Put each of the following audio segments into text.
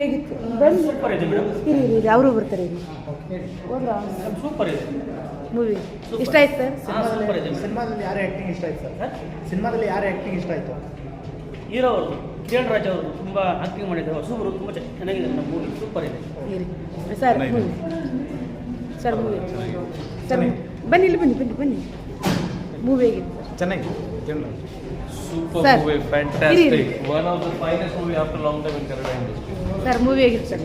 ಹೇಗಿತ್ತು? ಬನ್ನಿ ಸೂಪರ್ ಇದೆ ಮೇಡಮ್. ಇರಿ ಇರಿ ಇರಿ ಅವರು ಬರ್ತಾರೆ ಇರಿ ಹೋದ್ರಾ ಸೂಪರ್ ಇದೆ. ಮೂವಿ ಇಷ್ಟ ಆಯ್ತು ಸರ್? ಹಾಂ ಸೂಪರ್ ಇದೆ ಮೇಡಮ್. ಸಿನಿಮಾದಲ್ಲಿ ಯಾರು ಆ್ಯಕ್ಟಿಂಗ್ ಇಷ್ಟ ಆಯ್ತು ಸರ್? ಸಿನಿಮಾದಲ್ಲಿ ಯಾರು ಆ್ಯಕ್ಟಿಂಗ್ ಇಷ್ಟ ಆಯಿತು? ಹೀರೋ ಅವರು ಕಿರಣ್ ರಾಜ್ ಅವರು ತುಂಬ ಆಕ್ಟಿಂಗ್ ಮಾಡಿದ್ದಾರೆ. ಹೊಸಬರು ತುಂಬ ಚೆನ್ನಾಗಿದೆ ನಮ್ಮ ಮೂವಿ ಸೂಪರ್ ಇದೆ. ಇರಿ. Sir movie sir movie sir ಬನ್ನಿ ಇಲ್ಲಿ ಬನ್ನಿ ಬನ್ನಿ ಬನ್ನಿ. ಮೂವಿ ಹೇಗಿತ್ತು ಚೆನ್ನಾಗಿ Super movie movie, one fantastic. One of the finest movie time long time in Kannada industry. ಸರ್ ಮೂವಿ ಹೇಗಿತ್ತು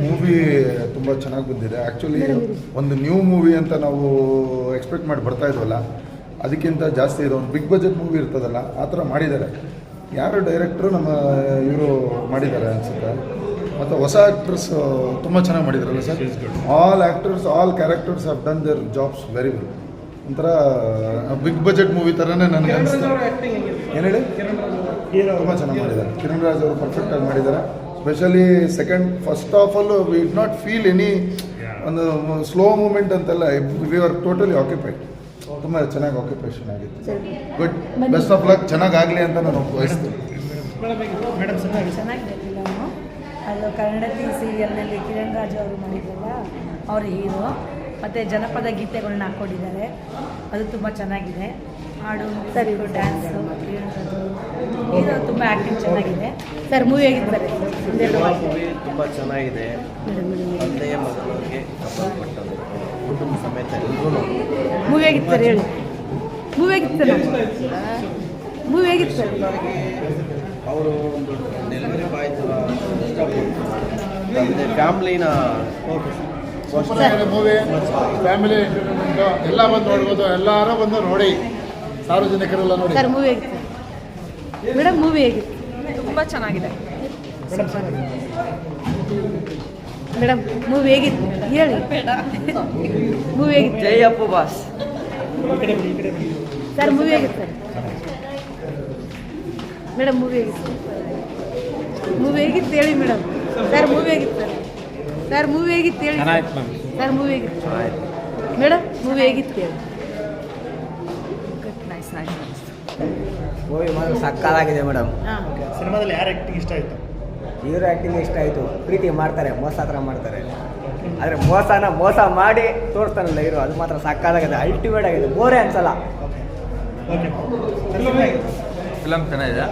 ಮೂವಿ ತುಂಬ ಚೆನ್ನಾಗಿ ಬಂದಿದೆ. ಆ್ಯಕ್ಚುಲಿ ಒಂದು ನ್ಯೂ ಮೂವಿ ಅಂತ ನಾವು ಎಕ್ಸ್ಪೆಕ್ಟ್ ಮಾಡಿ ಬರ್ತಾ ಇದ್ವಲ್ಲ ಅದಕ್ಕಿಂತ ಜಾಸ್ತಿ ಇದೆ ಒಂದು ಬಿಗ್ ಬಜೆಟ್ ಮೂವಿ ಇರ್ತದಲ್ಲ ಆ ಥರ ಮಾಡಿದ್ದಾರೆ. ಯಾರು ಡೈರೆಕ್ಟ್ರು ನಮ್ಮ ಇವರು ಮಾಡಿದ್ದಾರೆ ಅನಿಸುತ್ತೆ. ಮತ್ತು ಹೊಸ ಆ್ಯಕ್ಟರ್ಸ್ ತುಂಬ ಚೆನ್ನಾಗಿ ಮಾಡಿದಾರಲ್ಲ sir? All actors all characters have done their jobs very well ಒಂಥರ ಬಿಗ್ ಬಜೆಟ್ ಮೂವಿ ಥರನೇ ನನಗೆ ಅನಿಸ್ತು. ಏನು ಹೇಳಿ? ಹೀರೋ ತುಂಬ ಚೆನ್ನಾಗಿ ಮಾಡಿದ್ದಾರೆ. ಕಿರಣ್ ರಾಜ್ ಅವರು ಪರ್ಫೆಕ್ಟಾಗಿ ಮಾಡಿದ್ದಾರೆ. Specially second first of all we'd not feel any ಒಂದು ಸ್ಲೋ ಮೂಮೆಂಟ್ ಅಂತೆಲ್ಲ ವಿ ಆರ್ ಟೋಟಲಿ ಆಕ್ಯುಪೈಡ್ ತುಂಬ ಚೆನ್ನಾಗಿ ಆಕ್ಯುಪೇಷನ್ ಆಗಿತ್ತು. ಗುಡ್ ಬೆಸ್ಟ್ ಆಫ್ ಲಕ್ ಚೆನ್ನಾಗಾಗಲಿ ಅಂತ ನಾನು ಬಯಸ್ತೀನಿ ಅದು ಕನ್ನಡತಿ ಸೀರಿಯಲ್ನಲ್ಲಿ ಕಿರಣ್ ರಾಜ್ ಅವರು ಮಾಡಿದ್ರಲ್ಲ ಅವ್ರ ಹೀರೋ. ಮತ್ತು ಜನಪದ ಗೀತೆಗಳನ್ನ ಹಾಕ್ಕೊಂಡಿದ್ದಾರೆ. ಅದು ತುಂಬ ಚೆನ್ನಾಗಿದೆ. ಹಾಡು ಸರಿ. ಡ್ಯಾನ್ಸು ಕಿರಣ್ ರಾಜ್ ಹೀರೋ ತುಂಬ ಆ್ಯಕ್ಟಿಂಗ್ ಚೆನ್ನಾಗಿದೆ. ಸರ್ ಮೂವಿ ಹೇಗಿತ್ತು ಸರ್? ಮೂವಿ ತುಂಬ ಚೆನ್ನಾಗಿದೆ. ತಂದೆಯ ಮಗನಿಗೆ ಕುಟುಂಬ ಸಮೇತ ಎಲ್ಲರೂ ಮೂವಿ ಹೇಗಿತ್ತು ಸರ್ ಹೇಳಿ. ಮೂವಿ ಹೇಗಿತ್ತು ಸರ್? ಮೂವಿ ಹೇಗಿತ್ತು ಸರ್? ಅವರು ಒಂದು ಡೆಲಿವರಿ ಬಾಯ್ ಥರ ತಂದೆ ಫ್ಯಾಮ್ಲಿನ ಮೂವಿ ಫ್ಯಾಮಿಲಿ ಎಂಟರ್ಟೈನ್ಮೆಂಟು ಎಲ್ಲ ಬಂದು ನೋಡ್ಬೋದು ಎಲ್ಲರೂ ಬಂದು ನೋಡಿ. ಸಾರ್ವಜನಿಕರೆಲ್ಲ ನೋಡಿ. ಸರ್ ಮೂವಿ ಹೇಗಿತ್ತು ಮೇಡಮ್ ಮೂವಿ ಹೇಗಿತ್ತು? ತುಂಬ ಚೆನ್ನಾಗಿದೆ. ಮೇಡಮ್ ಮೇಡಮ್ ಮೂವಿ ಹೇಗಿತ್ತು? ಹೇಳಿ. ಮೂವಿ ಹೇಗಿತ್ತು? ಜಯಪ್ಪ ಬಾಸ್. ಸರ್ ಮೂವಿ ಹೇಗಿತ್ತು ಸರ್? ಮೇಡಮ್ ಮೂವಿ ಹೇಗಿತ್ತು? ಮೂವಿ ಹೇಗಿತ್ತು ಹೇಳಿ ಮೇಡಮ್. ಸರ್ ಮೂವಿ ಹೇಗಿತ್ತು ಸರ್ ಮೂವಿ ಹೇಗಿತ್ತು ಹೇಳಿ? ಸರ್ ಮೂವಿ ಹೇಗಿತ್ತು? ಮೇಡಮ್ ಮೂವಿ ಹೇಗಿತ್ತು ಹೇಳಿ? ನೈಸ್ ನೈಸ್ ಮೂವಿ ಮಾತ್ರ ಸಕ್ಕತ್ತಾಗಿದೆ ಮೇಡಮ್ ಸಿನಿಮಾದಲ್ಲಿ ಯಾರು ಆಕ್ಟಿಂಗ್ ಇಷ್ಟ ಆಯಿತು? ಹೀರೋ ಆ್ಯಕ್ಟಿಂಗ್ ಇಷ್ಟ ಆಯಿತು. ಪ್ರೀತಿ ಮಾಡ್ತಾರೆ ಮೋಸ ಹತ್ರ ಮಾಡ್ತಾರೆ. ಆದರೆ ಮೋಸನ ಮೋಸ ಮಾಡಿ ತೋರಿಸ್ತಾನಲ್ಲ ಹೀರೋ ಅದು ಮಾತ್ರ ಸಕ್ಕತ್ತಾಗಿದೆ ಅಲ್ಟಿಮೇಟ್ ಆಗಿದೆ. ಬೋರೇ ಅನ್ಸಲ್ಲ. ಫಿಲಮ್ ಚೆನ್ನಾಗಿದೆ?